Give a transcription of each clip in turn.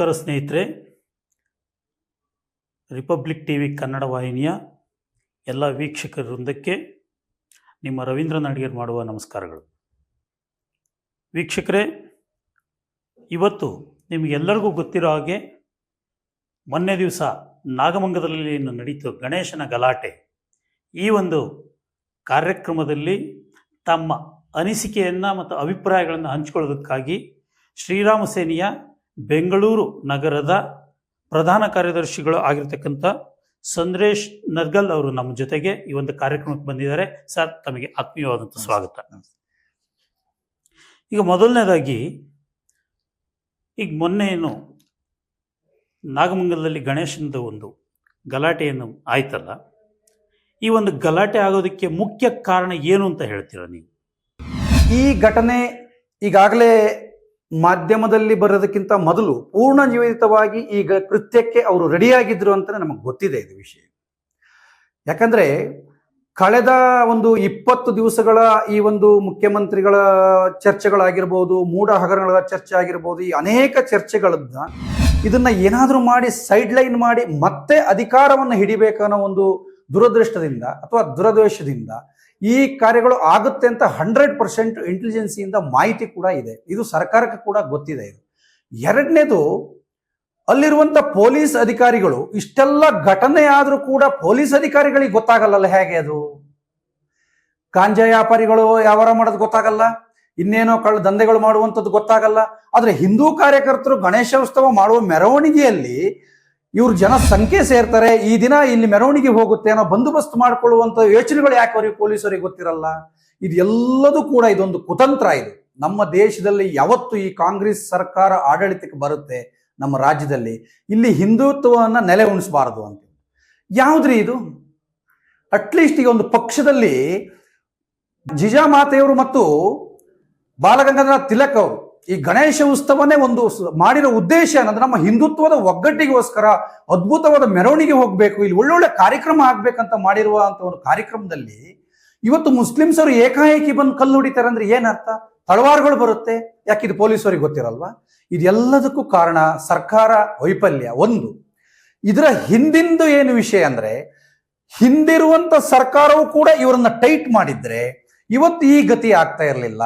ನಮಸ್ಕಾರ ಸ್ನೇಹಿತರೆ. Republic T V Kannada ವಾಹಿನಿಯ ಎಲ್ಲ ವೀಕ್ಷಕರ ವೃಂದಕ್ಕೆ ನಿಮ್ಮ ರವೀಂದ್ರ ನಾಡಿಗರ್ ಮಾಡುವ ನಮಸ್ಕಾರಗಳು. ವೀಕ್ಷಕರೇ, ಇವತ್ತು ನಿಮಗೆಲ್ಲರಿಗೂ ಗೊತ್ತಿರೋ ಹಾಗೆ ಮೊನ್ನೆ ದಿವಸ ನಾಗಮಂಗದಲ್ಲಿ ನಡೀತು, ಗಣೇಶನ ಗಲಾಟೆ. ಈ ಒಂದು ಕಾರ್ಯಕ್ರಮದಲ್ಲಿ ತಮ್ಮ ಅನಿಸಿಕೆಯನ್ನು ಮತ್ತು ಅಭಿಪ್ರಾಯಗಳನ್ನು ಹಂಚಿಕೊಳ್ಳೋದಕ್ಕಾಗಿ ಶ್ರೀರಾಮ ಸೇನೆಯ ಬೆಂಗಳೂರು ನಗರದ ಪ್ರಧಾನ ಕಾರ್ಯದರ್ಶಿಗಳು ಆಗಿರ್ತಕ್ಕಂಥ ಸಂದ್ರೇಶ್ ನರ್ಗಲ್ ಅವರು ನಮ್ಮ ಜೊತೆಗೆ ಈ ಒಂದು ಕಾರ್ಯಕ್ರಮಕ್ಕೆ ಬಂದಿದ್ದಾರೆ. ಸರ್ ತಮಗೆ ಆತ್ಮೀಯವಾದಂಥ ಸ್ವಾಗತ. ಈಗ ಮೊದಲನೇದಾಗಿ ಈಗ ಮೊನ್ನೆ ಏನು ನಾಗಮಂಗಲದಲ್ಲಿ ಗಣೇಶನದ ಒಂದು ಗಲಾಟೆಯನ್ನು ಆಯ್ತಲ್ಲ. ಈ ಒಂದು ಗಲಾಟೆ ಆಗೋದಕ್ಕೆ ಮುಖ್ಯ ಕಾರಣ ಏನು ಅಂತ ಹೇಳ್ತೀರಾ ನೀವು? ಈ ಘಟನೆ ಈಗಾಗಲೇ ಮಾಧ್ಯಮದಲ್ಲಿ ಬರೋದಕ್ಕಿಂತ ಮೊದಲು ಪೂರ್ಣ ಜೀವಿತವಾಗಿ ಈಗ ಕೃತ್ಯಕ್ಕೆ ಅವರು ರೆಡಿಯಾಗಿದ್ರು ಅಂತ ನಮಗೆ ಗೊತ್ತಿದೆ ಇದು ವಿಷಯ. ಯಾಕಂದ್ರೆ ಕಳೆದ ಒಂದು ಇಪ್ಪತ್ತು ದಿವಸಗಳ ಈ ಒಂದು ಮುಖ್ಯಮಂತ್ರಿಗಳ ಚರ್ಚೆಗಳಾಗಿರ್ಬೋದು ಮೂಢ ಹಗರಣಗಳ ಚರ್ಚೆ ಆಗಿರ್ಬೋದು ಈ ಅನೇಕ ಚರ್ಚೆಗಳನ್ನ ಇದನ್ನ ಏನಾದರೂ ಮಾಡಿ ಸೈಡ್ ಲೈನ್ ಮಾಡಿ ಮತ್ತೆ ಅಧಿಕಾರವನ್ನು ಹಿಡಿಬೇಕನ್ನೋ ಒಂದು ದುರದೃಷ್ಟದಿಂದ ಅಥವಾ ದುರದ್ವೇಷದಿಂದ ಈ ಕಾರ್ಯಗಳು ಆಗುತ್ತೆ ಅಂತ ಹಂಡ್ರೆಡ್ ಪರ್ಸೆಂಟ್ ಇಂಟೆಲಿಜೆನ್ಸಿಯಿಂದ ಮಾಹಿತಿ ಕೂಡ ಇದೆ. ಇದು ಸರ್ಕಾರಕ್ಕೆ ಕೂಡ ಗೊತ್ತಿದೆ ಇದು. ಎರಡನೇದು, ಅಲ್ಲಿರುವಂತ ಪೊಲೀಸ್ ಅಧಿಕಾರಿಗಳು, ಇಷ್ಟೆಲ್ಲ ಘಟನೆ ಆದರೂ ಕೂಡ ಪೊಲೀಸ್ ಅಧಿಕಾರಿಗಳಿಗೆ ಗೊತ್ತಾಗಲ್ಲ ಹೇಗೆ ಅದು? ಗಾಂಜಾ ವ್ಯಾಪಾರಿಗಳು ವ್ಯವಹಾರ ಮಾಡೋದು ಗೊತ್ತಾಗಲ್ಲ, ಇನ್ನೇನೋ ಕಳ್ಳ ದಂಧೆಗಳು ಮಾಡುವಂಥದ್ದು ಗೊತ್ತಾಗಲ್ಲ. ಆದ್ರೆ ಹಿಂದೂ ಕಾರ್ಯಕರ್ತರು ಗಣೇಶೋತ್ಸವ ಮಾಡುವ ಮೆರವಣಿಗೆಯಲ್ಲಿ ಇವ್ರು ಜನ ಸಂಖ್ಯೆ ಸೇರ್ತಾರೆ, ಈ ದಿನ ಇಲ್ಲಿ ಮೆರವಣಿಗೆ ಹೋಗುತ್ತೆ ಅನ್ನೋ ಬಂದೋಬಸ್ತ್ ಮಾಡ್ಕೊಳ್ಳುವಂತ ಯೋಚನೆಗಳು ಯಾಕೆ ಅವ್ರಿಗೆ ಪೊಲೀಸರಿಗೆ ಗೊತ್ತಿರಲ್ಲ? ಇದೆಲ್ಲದೂ ಕೂಡ ಇದೊಂದು ಕುತಂತ್ರ ಇದು. ನಮ್ಮ ದೇಶದಲ್ಲಿ ಯಾವತ್ತು ಈ ಕಾಂಗ್ರೆಸ್ ಸರ್ಕಾರ ಆಡಳಿತಕ್ಕೆ ಬರುತ್ತೆ ನಮ್ಮ ರಾಜ್ಯದಲ್ಲಿ. ಇಲ್ಲಿ ಹಿಂದುತ್ವವನ್ನ ನೆಲೆ ಉಣಿಸಬಾರದು ಅಂತ. ಯಾವ್ದ್ರಿ ಇದು? ಅಟ್ಲೀಸ್ಟ್ ಈಗ ಒಂದು ಪಕ್ಷದಲ್ಲಿ ಜಿಜಾ ಮಾತೆಯವರು ಮತ್ತು ಬಾಲಗಂಗಾಧರ ತಿಲಕ್ ಅವರು ಈ ಗಣೇಶ ಉತ್ಸವನೇ ಒಂದು ಮಾಡಿರೋ ಉದ್ದೇಶ ಅನ್ನೋದು ನಮ್ಮ ಹಿಂದುತ್ವದ ಒಗ್ಗಟ್ಟಿಗೋಸ್ಕರ ಅದ್ಭುತವಾದ ಮೆರವಣಿಗೆ ಹೋಗ್ಬೇಕು, ಇಲ್ಲಿ ಒಳ್ಳೊಳ್ಳೆ ಕಾರ್ಯಕ್ರಮ ಆಗ್ಬೇಕಂತ ಮಾಡಿರುವ ಅಂತ ಒಂದು ಕಾರ್ಯಕ್ರಮದಲ್ಲಿ ಇವತ್ತು ಮುಸ್ಲಿಮ್ಸ್ ಅವರು ಏಕಾಏಕಿ ಬಂದು ಕಲ್ಲು ಹೊಡಿತಾರೆ ಅಂದ್ರೆ ಏನರ್ಥ ತಳವಾರುಗಳು ಬರುತ್ತೆ. ಯಾಕೆ ಇದು ಪೊಲೀಸರಿಗೆ ಗೊತ್ತಿರಲ್ವಾ? ಇದೆಲ್ಲದಕ್ಕೂ ಕಾರಣ ಸರ್ಕಾರ ವೈಫಲ್ಯ. ಒಂದು, ಇದರ ಹಿಂದಿಂದು ಏನು ವಿಷಯ ಅಂದ್ರೆ ಹಿಂದಿರುವಂತ ಸರ್ಕಾರವು ಕೂಡ ಇವರನ್ನ ಟೈಟ್ ಮಾಡಿದ್ರೆ ಇವತ್ತು ಈ ಗತಿ ಆಗ್ತಾ ಇರಲಿಲ್ಲ.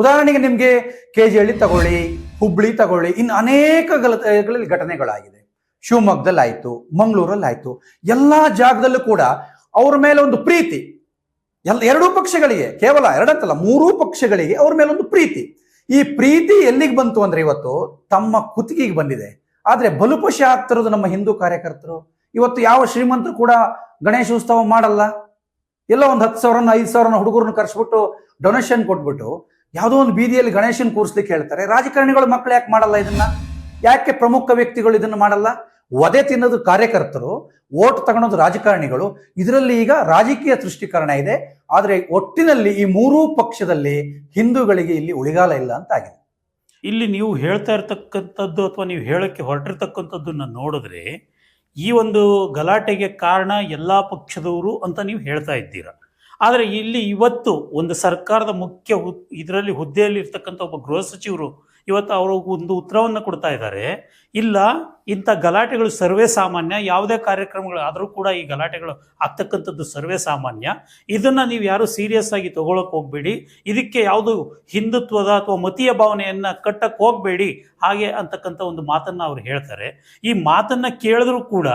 ಉದಾಹರಣೆಗೆ ನಿಮ್ಗೆ ಕೆ ಜಿ ಹಳ್ಳಿ ತಗೊಳ್ಳಿ ಹುಬ್ಳಿ ತಗೊಳ್ಳಿ, ಇನ್ನು ಅನೇಕ ಗಲಗಳಲ್ಲಿ ಘಟನೆಗಳಾಗಿದೆ. ಶಿವಮೊಗ್ಗದಲ್ಲಿ ಆಯ್ತು, ಮಂಗಳೂರಲ್ಲಿ ಆಯ್ತು, ಎಲ್ಲಾ ಜಾಗದಲ್ಲೂ ಕೂಡ ಅವ್ರ ಮೇಲೆ ಒಂದು ಪ್ರೀತಿ. ಎಲ್ಲ, ಎರಡೂ ಪಕ್ಷಗಳಿಗೆ, ಕೇವಲ ಎರಡಂತಲ್ಲ, ಮೂರೂ ಪಕ್ಷಗಳಿಗೆ ಅವ್ರ ಮೇಲೆ ಒಂದು ಪ್ರೀತಿ. ಈ ಪ್ರೀತಿ ಎಲ್ಲಿಗೆ ಬಂತು ಅಂದ್ರೆ ಇವತ್ತು ತಮ್ಮ ಕುತ್ತಿಗೆಗೆ ಬಂದಿದೆ. ಆದ್ರೆ ಬಲುಪಶಿ ಆಗ್ತಿರೋದು ನಮ್ಮ ಹಿಂದೂ ಕಾರ್ಯಕರ್ತರು, ಇವತ್ತು ಯಾವ ಶ್ರೀಮಂತರು ಕೂಡ ಗಣೇಶ ಉತ್ಸವ ಮಾಡಲ್ಲ. ಎಲ್ಲ ಒಂದು ಹತ್ತು ಸಾವಿರನ, ಐದು ಸಾವಿರನ ಹುಡುಗರನ್ನ ಕರೆಸ್ಬಿಟ್ಟು ಡೊನೇಷನ್ ಕೊಟ್ಬಿಟ್ಟು ಯಾವುದೋ ಒಂದು ಬೀದಿಯಲ್ಲಿ ಗಣೇಶನ್ ಕೂರಿಸ್ಲಿಕ್ಕೆ ಹೇಳ್ತಾರೆ. ರಾಜಕಾರಣಿಗಳು ಮಕ್ಕಳು ಯಾಕೆ ಮಾಡಲ್ಲ ಇದನ್ನ? ಯಾಕೆ ಪ್ರಮುಖ ವ್ಯಕ್ತಿಗಳು ಇದನ್ನು ಮಾಡಲ್ಲ? ಒದೆ ತಿನ್ನೋದು ಕಾರ್ಯಕರ್ತರು, ಓಟ್ ತಗೊಳೋದು ರಾಜಕಾರಣಿಗಳು. ಇದರಲ್ಲಿ ಈಗ ರಾಜಕೀಯ ಸೃಷ್ಟೀಕರಣ ಇದೆ. ಆದರೆ ಒಟ್ಟಿನಲ್ಲಿ ಈ ಮೂರೂ ಪಕ್ಷದಲ್ಲಿ ಹಿಂದೂಗಳಿಗೆ ಇಲ್ಲಿ ಉಳಿಗಾಲ ಇಲ್ಲ ಅಂತ ಆಗಿದೆ. ಇಲ್ಲಿ ನೀವು ಹೇಳ್ತಾ ಇರ್ತಕ್ಕಂಥದ್ದು ಅಥವಾ ನೀವು ಹೇಳಕ್ಕೆ ಹೊರಟಿರ್ತಕ್ಕಂಥದ್ದನ್ನ ನೋಡಿದ್ರೆ ಈ ಒಂದು ಗಲಾಟೆಗೆ ಕಾರಣ ಎಲ್ಲ ಪಕ್ಷದವರು ಅಂತ ನೀವು ಹೇಳ್ತಾ ಇದ್ದೀರಾ? ಆದರೆ ಇಲ್ಲಿ ಇವತ್ತು ಒಂದು ಸರ್ಕಾರದ ಮುಖ್ಯ ಇದರಲ್ಲಿ ಹುದ್ದೆಯಲ್ಲಿ ಇರ್ತಕ್ಕಂಥ ಒಬ್ಬ ಗೃಹ ಸಚಿವರು ಇವತ್ತು ಅವರು ಒಂದು ಉತ್ತರವನ್ನು ಕೊಡ್ತಾ ಇದ್ದಾರೆ. ಇಲ್ಲ ಇಂಥ ಗಲಾಟೆಗಳು ಸರ್ವೇ ಸಾಮಾನ್ಯ, ಯಾವುದೇ ಕಾರ್ಯಕ್ರಮಗಳು ಆದರೂ ಕೂಡ ಈ ಗಲಾಟೆಗಳು ಆಗ್ತಕ್ಕಂಥದ್ದು ಸರ್ವೇ ಸಾಮಾನ್ಯ. ಇದನ್ನು ನೀವು ಯಾರು ಸೀರಿಯಸ್ ಆಗಿ ತಗೊಳಕ್ ಹೋಗ್ಬೇಡಿ. ಇದಕ್ಕೆ ಯಾವುದು ಹಿಂದುತ್ವದ ಅಥವಾ ಮತೀಯ ಭಾವನೆಯನ್ನು ಕಟ್ಟಕ್ಕೆ ಹೋಗಬೇಡಿ. ಹಾಗೆ ಅಂತಕ್ಕಂಥ ಒಂದು ಮಾತನ್ನು ಅವ್ರು ಹೇಳ್ತಾರೆ. ಈ ಮಾತನ್ನು ಕೇಳಿದ್ರು ಕೂಡ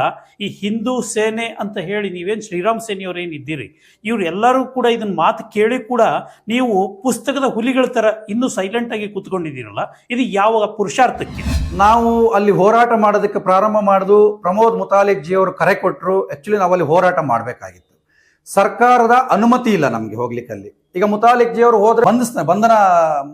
ಈ ಹಿಂದೂ ಸೇನೆ ಅಂತ ಹೇಳಿ ನೀವೇನು ಶ್ರೀರಾಮ್ ಸೇನೆಯವರೇನಿದ್ದೀರಿ ಇದ್ದೀರಿ? ಇವ್ರು ಎಲ್ಲರೂ ಕೂಡ ಇದನ್ನ ಮಾತು ಕೇಳಿ ಕೂಡ ನೀವು ಪುಸ್ತಕದ ಹುಲಿಗಳ ಥರ ಇನ್ನೂ ಸೈಲೆಂಟ್ ಆಗಿ ಕೂತ್ಕೊಂಡಿದ್ದೀರಲ್ಲ. ಇದು ಯಾವ ಪುರುಷಾರ್ಥಕ್ಕೆ? ನಾವು ಅಲ್ಲಿ ಹೋರಾಟ ಮಾಡೋದಕ್ಕೆ ಪ್ರಾರಂಭ ಮಾಡಿದು ಪ್ರಮೋದ್ ಮುತಾಲಿಕ್ ಜಿ ಅವರು ಕರೆ ಕೊಟ್ಟರು ಆ್ಯಕ್ಚುಲಿ ನಾವು ಅಲ್ಲಿ ಹೋರಾಟ ಮಾಡಬೇಕಾಗಿತ್ತು. ಸರ್ಕಾರದ ಅನುಮತಿ ಇಲ್ಲ ನಮಗೆ ಹೋಗ್ಲಿಕ್ಕೆ ಅಲ್ಲಿ ಈಗ ಮುತಾಲಿಕ್ ಜಿ ಅವರು ಹೋದ್ರೆ ಬಂಧಿಸ್ತ ಬಂಧನ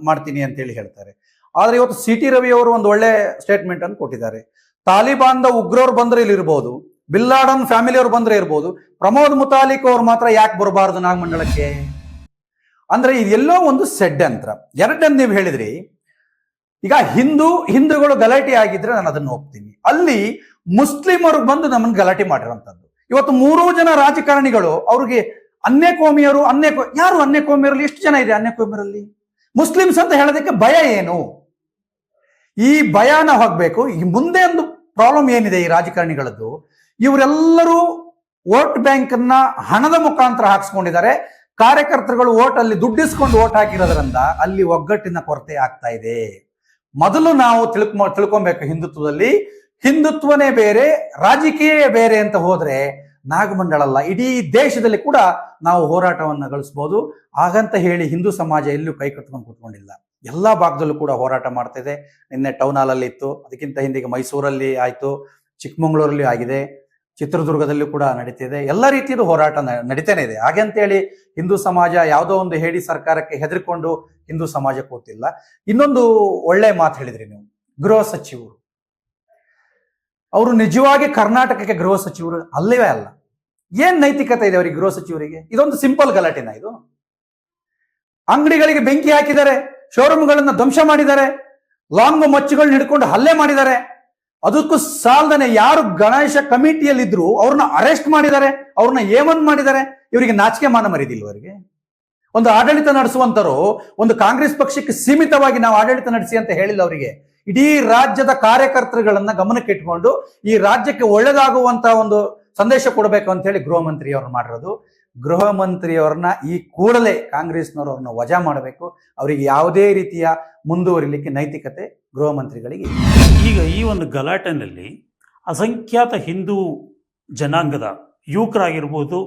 ಮಾಡ್ತೀನಿ ಅಂತ ಹೇಳಿ ಹೇಳ್ತಾರೆ. ಆದರೆ ಇವತ್ತು ಸಿ ಟಿ ರವಿ ಅವರು ಒಂದು ಒಳ್ಳೆ ಸ್ಟೇಟ್ಮೆಂಟ್ ಅನ್ನು ಕೊಟ್ಟಿದ್ದಾರೆ. ತಾಲಿಬಾನ್ದ ಉಗ್ರರು ಬಂದ್ರೆ ಇಲ್ಲಿ ಇರ್ಬೋದು. ಬಿಲ್ಲಾಡನ್ ಫ್ಯಾಮಿಲಿ ಅವರು ಬಂದ್ರೆ ಇರ್ಬೋದು. ಪ್ರಮೋದ್ ಮುತಾಲಿಕ್ ಅವ್ರು ಮಾತ್ರ ಯಾಕೆ ಬರಬಾರದು ನಾಗಮಂಡಲಕ್ಕೆ? ಅಂದ್ರೆ ಇದೆಲ್ಲೋ ಒಂದು ಅಂತ ಎರಡನ್ನು ನೀವು ಹೇಳಿದ್ರಿ. ಈಗ ಹಿಂದೂ ಹಿಂದೂಗಳು ಗಲಾಟೆ ಆಗಿದ್ರೆ ನಾನು ಅದನ್ನು ಹೋಗ್ತೀನಿ ಅಲ್ಲಿ ಮುಸ್ಲಿಮರು ಬಂದು ನಮ್ಮನ್ನು ಗಲಾಟೆ ಮಾಡಿರುವಂತದ್ದು ಇವತ್ತು ಮೂರೂ ಜನ ರಾಜಕಾರಣಿಗಳು ಅವ್ರಿಗೆ ಅನ್ಯ ಕೋಮಿಯರು ಅನ್ಯ ಕೋ- ಯಾರು ಅನ್ಯ ಕೋಮಿಯರಲ್ಲಿ ಎಷ್ಟು ಜನ ಇದೆ ಅನ್ಯ ಕೋಮಿಯರಲ್ಲಿ ಮುಸ್ಲಿಮ್ಸ್ ಅಂತ ಹೇಳೋದಕ್ಕೆ ಭಯ ಏನು? ಈ ಭಯನ ಹೋಗ್ಬೇಕು. ಈ ಮುಂದೆ ಒಂದು ಪ್ರಾಬ್ಲಮ್ ಏನಿದೆ ಈ ರಾಜಕಾರಣಿಗಳದ್ದು? ಇವರೆಲ್ಲರೂ ವೋಟ್ ಬ್ಯಾಂಕ್ ಅನ್ನ ಹಣದ ಮುಖಾಂತರ ಹಾಕಿಸ್ಕೊಂಡಿದ್ದಾರೆ. ಕಾರ್ಯಕರ್ತರುಗಳು ಓಟ್ ಅಲ್ಲಿ ದುಡ್ಡಿಸ್ಕೊಂಡು ಓಟ್ ಹಾಕಿರೋದ್ರಿಂದ ಅಲ್ಲಿ ಒಗ್ಗಟ್ಟಿನ ಕೊರತೆ ಆಗ್ತಾ ಇದೆ. ಮೊದಲು ನಾವು ತಿಳ್ಕೊ, ತಿಳ್ಕೊಬೇಕು ಹಿಂದುತ್ವದಲ್ಲಿ. ಹಿಂದುತ್ವನೇ ಬೇರೆ, ರಾಜಕೀಯ ಬೇರೆ ಅಂತ ಹೋದ್ರೆ ನಾಗಮಂಡಲಲ್ಲ, ಇಡೀ ದೇಶದಲ್ಲಿ ಕೂಡ ನಾವು ಹೋರಾಟವನ್ನು ಗಳಿಸ್ಬೋದು ಹಾಗಂತ ಹೇಳಿ ಹಿಂದೂ ಸಮಾಜ ಎಲ್ಲೂ ಕೈ ಕಟ್ಕೊಂಡು ಕೂತ್ಕೊಂಡಿಲ್ಲ. ಎಲ್ಲ ಭಾಗದಲ್ಲೂ ಕೂಡ ಹೋರಾಟ ಮಾಡ್ತಾ ಇದೆ. ನಿನ್ನೆ ಟೌನ್ ಹಾಲ್ ಅಲ್ಲಿ ಇತ್ತು. ಅದಕ್ಕಿಂತ ಹಿಂದಿಗೆ ಮೈಸೂರಲ್ಲಿ ಆಯ್ತು. ಚಿಕ್ಕಮಂಗ್ಳೂರಲ್ಲಿ ಆಗಿದೆ. ಚಿತ್ರದುರ್ಗದಲ್ಲೂ ಕೂಡ ನಡೀತಿದೆ ಎಲ್ಲ ರೀತಿಯದು ಹೋರಾಟ ನಡೀತಾನೆ ಇದೆ. ಹಾಗೆ ಅಂತೇಳಿ ಹಿಂದೂ ಸಮಾಜ ಯಾವುದೋ ಒಂದು ಹೇಳಿ ಸರ್ಕಾರಕ್ಕೆ ಹೆದರ್ಕೊಂಡು ಹಿಂದೂ ಸಮಾಜ ಕೂತಿಲ್ಲ ಇನ್ನೊಂದು ಒಳ್ಳೆ ಮಾತು ಹೇಳಿದ್ರಿ ನೀವು. ಗೃಹ ಸಚಿವರು. ಅವರು ನಿಜವಾಗಿ ಕರ್ನಾಟಕಕ್ಕೆ ಗೃಹ ಸಚಿವರು ಅಲ್ಲವೇ ಅಲ್ಲ. ಏನ್ ನೈತಿಕತೆ ಇದೆ ಅವರಿಗೆ ಗೃಹ ಸಚಿವರಿಗೆ? ಇದೊಂದು ಸಿಂಪಲ್ ಗಲಾಟೆನ ಇದು? ಅಂಗಡಿಗಳಿಗೆ ಬೆಂಕಿ ಹಾಕಿದ್ದಾರೆ ಶೋರೂಮ್ಗಳನ್ನ ಧ್ವಂಸ ಮಾಡಿದ್ದಾರೆ ಲಾಂಗ್ ಮಚ್ಚುಗಳನ್ನ ಹಿಡ್ಕೊಂಡು ಹಲ್ಲೆ ಮಾಡಿದ್ದಾರೆ. ಅದಕ್ಕೂ ಸಾಲದನೆ ಯಾರು ಗಣೇಶ ಕಮಿಟಿಯಲ್ಲಿ ಇದ್ರು ಅವ್ರನ್ನ ಅರೆಸ್ಟ್ ಮಾಡಿದ್ದಾರೆ, ಅವ್ರನ್ನ ಏಮನ್ ಮಾಡಿದ್ದಾರೆ, ಇವರಿಗೆ ನಾಚಿಕೆ ಮಾನ ಮರಿದಿಲ್ಲ ಅವರಿಗೆ? ಒಂದು ಆಡಳಿತ ನಡೆಸುವಂತರು, ಒಂದು ಕಾಂಗ್ರೆಸ್ ಪಕ್ಷಕ್ಕೆ ಸೀಮಿತವಾಗಿ ನಾವು ಆಡಳಿತ ನಡೆಸಿ ಅಂತ ಹೇಳಿಲ್ಲ ಅವರಿಗೆ. ಇಡೀ ರಾಜ್ಯದ ಕಾರ್ಯಕರ್ತರುಗಳನ್ನ ಗಮನಕ್ಕೆ ಇಟ್ಕೊಂಡು ಈ ರಾಜ್ಯಕ್ಕೆ ಒಳ್ಳೇದಾಗುವಂತ ಒಂದು ಸಂದೇಶ ಕೊಡಬೇಕು ಅಂತ ಹೇಳಿ ಗೃಹ ಮಂತ್ರಿಯವ್ರು ಮಾಡಿರೋದು. ಗೃಹ ಮಂತ್ರಿಯವ್ರನ್ನ ಈ ಕೂಡಲೇ ಕಾಂಗ್ರೆಸ್ನವರು ಅವ್ರನ್ನ ವಜಾ ಮಾಡಬೇಕು. ಅವರಿಗೆ ಯಾವುದೇ ರೀತಿಯ ಮುಂದುವರಿಲಿಕ್ಕೆ ನೈತಿಕತೆ ಗೃಹ ಮಂತ್ರಿಗಳಿಗೆ ಈಗ ಈ ಒಂದು ಗಲಾಟೆನಲ್ಲಿ ಅಸಂಖ್ಯಾತ ಹಿಂದೂ ಜನಾಂಗದ ಯುವಕರಾಗಿರ್ಬೋದು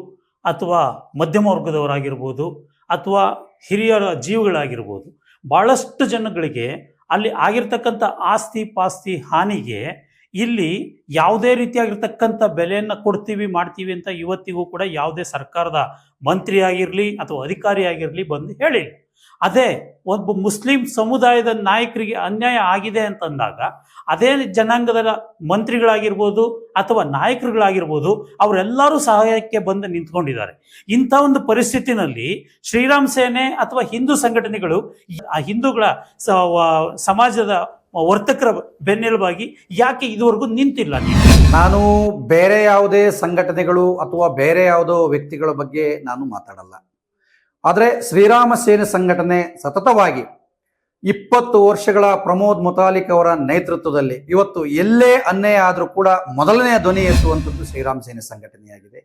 ಅಥವಾ ಮಧ್ಯಮ ವರ್ಗದವರಾಗಿರ್ಬೋದು ಅಥವಾ ಹಿರಿಯರ ಜೀವಿಗಳಾಗಿರ್ಬೋದು ಭಾಳಷ್ಟು ಜನಗಳಿಗೆ ಅಲ್ಲಿ ಆಗಿರ್ತಕ್ಕಂಥ ಆಸ್ತಿ ಪಾಸ್ತಿ ಹಾನಿಗೆ ಇಲ್ಲಿ ಯಾವುದೇ ರೀತಿಯಾಗಿರ್ತಕ್ಕಂಥ ಬೆಲೆಯನ್ನು ಕೊಡ್ತೀವಿ, ಮಾಡ್ತೀವಿ ಅಂತ ಇವತ್ತಿಗೂ ಕೂಡ ಯಾವುದೇ ಸರ್ಕಾರದ ಮಂತ್ರಿ ಆಗಿರಲಿ ಅಥವಾ ಅಧಿಕಾರಿ ಆಗಿರಲಿ ಬಂದು ಹೇಳಿಲ್ಲ. ಅದೇ ಒಬ್ಬ ಮುಸ್ಲಿಂ ಸಮುದಾಯದ ನಾಯಕರಿಗೆ ಅನ್ಯಾಯ ಆಗಿದೆ ಅಂತಂದಾಗ, ಅದೇ ಜನಾಂಗದ ಮಂತ್ರಿಗಳಾಗಿರ್ಬೋದು ಅಥವಾ ನಾಯಕರುಗಳಾಗಿರ್ಬೋದು, ಅವರೆಲ್ಲರೂ ಸಹಾಯಕ್ಕೆ ಬಂದು ನಿಂತ್ಕೊಂಡಿದ್ದಾರೆ. ಇಂಥ ಒಂದು ಪರಿಸ್ಥಿತಿನಲ್ಲಿ ಶ್ರೀರಾಮ್ ಸೇನೆ ಅಥವಾ ಹಿಂದೂ ಸಂಘಟನೆಗಳು ಆ ಹಿಂದೂಗಳ ಸಮಾಜದ ವರ್ತಕರ ಬೆನ್ನೆಲುಬಾಗಿ ಯಾಕೆ ಇದುವರೆಗೂ ನಿಂತಿಲ್ಲ ನಾನು ಬೇರೆ ಯಾವುದೇ ಸಂಘಟನೆಗಳು ಅಥವಾ ಬೇರೆ ಯಾವುದೋ ವ್ಯಕ್ತಿಗಳ ಬಗ್ಗೆ ನಾನು ಮಾತಾಡಲ್ಲ. ಆದರೆ ಶ್ರೀರಾಮ ಸೇನೆ ಸಂಘಟನೆ ಸತತವಾಗಿ ಇಪ್ಪತ್ತು ವರ್ಷಗಳ ಪ್ರಮೋದ್ ಮುತಾಲಿಕ್ ಅವರ ನೇತೃತ್ವದಲ್ಲಿ ಇವತ್ತು ಎಲ್ಲೇ ಅನ್ಯಾಯ ಆದರೂ ಕೂಡ ಮೊದಲನೆಯ ಧ್ವನಿ ಎತ್ತುವಂಥದ್ದು ಶ್ರೀರಾಮ ಸೇನೆ ಸಂಘಟನೆಯಾಗಿದೆ.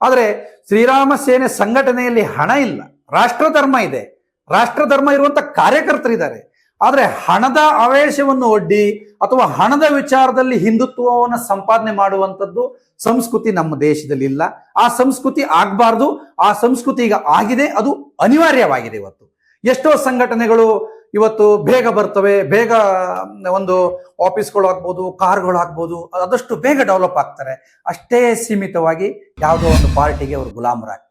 ಆದರೆ ಶ್ರೀರಾಮ ಸೇನೆ ಸಂಘಟನೆಯಲ್ಲಿ ಹಣ ಇಲ್ಲ, ರಾಷ್ಟ್ರಧರ್ಮ ಇದೆ. ರಾಷ್ಟ್ರ ಧರ್ಮ ಇರುವಂತ ಕಾರ್ಯಕರ್ತರಿದ್ದಾರೆ. ಆದರೆ ಹಣದ ಆವೇಶವನ್ನು ಒಡ್ಡಿ ಅಥವಾ ಹಣದ ವಿಚಾರದಲ್ಲಿ ಹಿಂದುತ್ವವನ್ನು ಸಂಪಾದನೆ ಮಾಡುವಂಥದ್ದು ಸಂಸ್ಕೃತಿ ನಮ್ಮ ದೇಶದಲ್ಲಿ ಇಲ್ಲ. ಆ ಸಂಸ್ಕೃತಿ ಆಗಬಾರ್ದು, ಆ ಸಂಸ್ಕೃತಿ ಈಗ ಆಗಿದೆ, ಅದು ಅನಿವಾರ್ಯವಾಗಿದೆ ಇವತ್ತು. ಎಷ್ಟೋ ಸಂಘಟನೆಗಳು ಇವತ್ತು ಬೇಗ ಬರ್ತವೆ, ಬೇಗ ಒಂದು ಆಫೀಸ್ಗಳು ಆಗ್ಬೋದು ಕಾರ್ಗಳು ಆಗ್ಬೋದು ಆದಷ್ಟು ಬೇಗ ಡೆವಲಪ್ ಆಗ್ತಾರೆ. ಅಷ್ಟೇ ಸೀಮಿತವಾಗಿ ಯಾವುದೋ ಒಂದು ಪಾರ್ಟಿಗೆ ಅವರು ಗುಲಾಮರಾಗ್ತಾರೆ.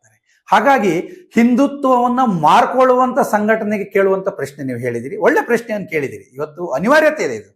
ಹಾಗಾಗಿ ಹಿಂದುತ್ವವನ್ನ ಮಾರ್ಕೊಳ್ಳುವಂಥ ಸಂಘಟನೆಗೆ ಕೇಳುವಂಥ ಪ್ರಶ್ನೆ ನೀವು ಹೇಳಿದಿರಿ. ಒಳ್ಳೆ ಪ್ರಶ್ನೆಯನ್ನು ಕೇಳಿದಿರಿ. ಇವತ್ತು ಅನಿವಾರ್ಯತೆ ಇದೆ ಇದು.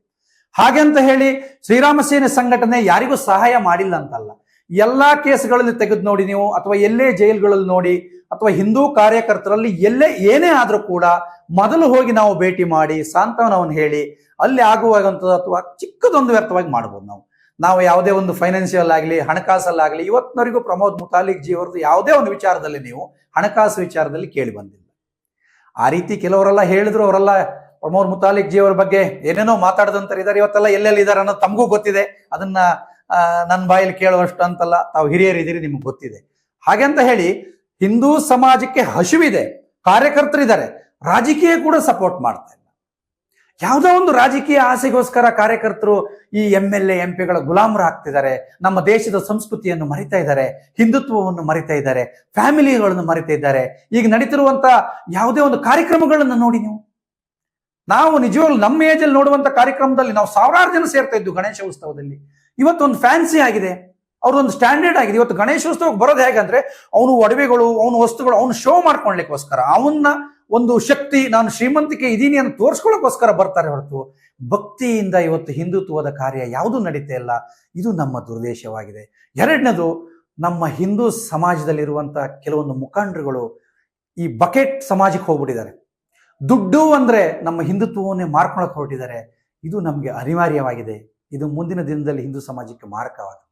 ಹಾಗೆ ಅಂತ ಹೇಳಿ ಶ್ರೀರಾಮ ಸೇನೆ ಸಂಘಟನೆ ಯಾರಿಗೂ ಸಹಾಯ ಮಾಡಿಲ್ಲ ಅಂತಲ್ಲ. ಎಲ್ಲಾ ಕೇಸ್ಗಳಲ್ಲಿ ತೆಗೆದು ನೋಡಿ ನೀವು, ಅಥವಾ ಎಲ್ಲೇ ಜೈಲ್ಗಳಲ್ಲಿ ನೋಡಿ, ಅಥವಾ ಹಿಂದೂ ಕಾರ್ಯಕರ್ತರಲ್ಲಿ ಎಲ್ಲೇ ಏನೇ ಆದರೂ ಕೂಡ ಮೊದಲು ಹೋಗಿ ನಾವು ಭೇಟಿ ಮಾಡಿ ಸಾಂತ್ವನವನ್ನು ಹೇಳಿ, ಅಲ್ಲಿ ಆಗುವಾಗಂಥದ್ದು ಅಥವಾ ಚಿಕ್ಕದೊಂದು ವ್ಯರ್ಥವಾಗಿ ಮಾಡ್ಬೋದು ನಾವು. ನಾವು ಯಾವುದೇ ಒಂದು ಫೈನಾನ್ಷಿಯಲ್ ಆಗಲಿ ಹಣಕಾಸಲ್ಲಾಗಲಿ ಇವತ್ತಿನವರೆಗೂ ಪ್ರಮೋದ್ ಮುತಾಲಿಕ್ ಜಿ ಅವರದ್ದು ಯಾವುದೇ ಒಂದು ವಿಚಾರದಲ್ಲಿ ನೀವು ಹಣಕಾಸು ವಿಚಾರದಲ್ಲಿ ಕೇಳಿ ಬಂದಿಲ್ಲ. ಆ ರೀತಿ ಕೆಲವರೆಲ್ಲ ಹೇಳಿದ್ರು, ಅವರೆಲ್ಲ ಪ್ರಮೋದ್ ಮುತಾಲಿಕ್ ಜಿ ಅವರ ಬಗ್ಗೆ ಏನೇನೋ ಮಾತಾಡದಂತಾರೆ ಇದ್ದಾರೆ ಇವತ್ತೆಲ್ಲ ಎಲ್ಲೆಲ್ಲಿ ಇದ್ದಾರೆ ಅನ್ನೋದು ತಮಗೂ ಗೊತ್ತಿದೆ. ಅದನ್ನ ನನ್ನ ಬಾಯಲ್ಲಿ ಕೇಳುವಷ್ಟು ಅಂತಲ್ಲ ತಾವು ಹಿರಿಯರಿದ್ದೀರಿ ನಿಮ್ಗೆ ಗೊತ್ತಿದೆ. ಹಾಗೆ ಅಂತ ಹೇಳಿ ಹಿಂದೂ ಸಮಾಜಕ್ಕೆ ಹಸಿವಿದೆ ಕಾರ್ಯಕರ್ತರಿದ್ದಾರೆ, ರಾಜಕೀಯ ಕೂಡ ಸಪೋರ್ಟ್ ಮಾಡ್ತಾ ಇಲ್ಲ. ಯಾವುದೋ ಒಂದು ರಾಜಕೀಯ ಆಸೆಗೋಸ್ಕರ ಕಾರ್ಯಕರ್ತರು ಈ ಎಂ ಎಲ್ ಎ, ಎಂ ಪಿಗಳ ಗುಲಾಮರು ಆಗ್ತಿದ್ದಾರೆ. ನಮ್ಮ ದೇಶದ ಸಂಸ್ಕೃತಿಯನ್ನು ಮರಿತಾ ಇದ್ದಾರೆ. ಹಿಂದುತ್ವವನ್ನು ಮರಿತಾ ಇದ್ದಾರೆ. ಫ್ಯಾಮಿಲಿಗಳನ್ನು ಮರಿತಾ ಇದ್ದಾರೆ. ಈಗ ನಡೀತಿರುವಂತ ಯಾವುದೇ ಒಂದು ಕಾರ್ಯಕ್ರಮಗಳನ್ನು ನೋಡಿ ನೀವು. ನಾವು ನಿಜವಾಗ್ಲು ನಮ್ಮ ಏಜಲ್ಲಿ ನೋಡುವಂತ ಕಾರ್ಯಕ್ರಮದಲ್ಲಿ ನಾವು ಸಾವಿರಾರು ಜನ ಸೇರ್ತಾ ಇದ್ವು ಗಣೇಶ ಉತ್ಸವದಲ್ಲಿ. ಇವತ್ತೊಂದು ಫ್ಯಾನ್ಸಿ ಆಗಿದೆ. ಅವ್ರದೊಂದು ಸ್ಟ್ಯಾಂಡರ್ಡ್ ಆಗಿದೆ. ಇವತ್ತು ಗಣೇಶೋತ್ಸವಕ್ಕೆ ಬರೋದು ಹೇಗಂದ್ರೆ, ಅವನು ಒಡವೆಗಳು, ಅವನು ವಸ್ತುಗಳು, ಅವನು ಶೋ ಮಾಡ್ಕೊಳ್ಲಿಕ್ಕೋಸ್ಕರ, ಅವನ್ನ ಒಂದು ಶಕ್ತಿ ನಾನು ಶ್ರೀಮಂತಿಕೆ ಇದ್ದೀನಿ ಅಂತ ತೋರಿಸ್ಕೊಳ್ಳೋಕ್ಕೋಸ್ಕರ ಬರ್ತಾರೆ ಹೊರತು, ಭಕ್ತಿಯಿಂದ ಇವತ್ತು ಹಿಂದುತ್ವದ ಕಾರ್ಯ ಯಾವುದೂ ನಡೀತಾ ಇಲ್ಲ, ಇದು ನಮ್ಮ ದುರ್ದೇಶವಾಗಿದೆ. ಎರಡನೇದು, ನಮ್ಮ ಹಿಂದೂ ಸಮಾಜದಲ್ಲಿರುವಂಥ ಕೆಲವೊಂದು ಮುಖಂಡರುಗಳು ಈ ಬಕೆಟ್ ಸಮಾಜಕ್ಕೆ ಹೋಗ್ಬಿಟ್ಟಿದ್ದಾರೆ. ದುಡ್ಡು ಅಂದ್ರೆ ನಮ್ಮ ಹಿಂದುತ್ವವನ್ನೇ ಮಾರ್ಕೊಳಕ್ಕೆ ಹೊರಟಿದ್ದಾರೆ. ಇದು ನಮಗೆ ಅನಿವಾರ್ಯವಾಗಿದೆ. ಇದು ಮುಂದಿನ ದಿನದಲ್ಲಿ ಹಿಂದೂ ಸಮಾಜಕ್ಕೆ ಮಾರಕವಾಗುತ್ತೆ.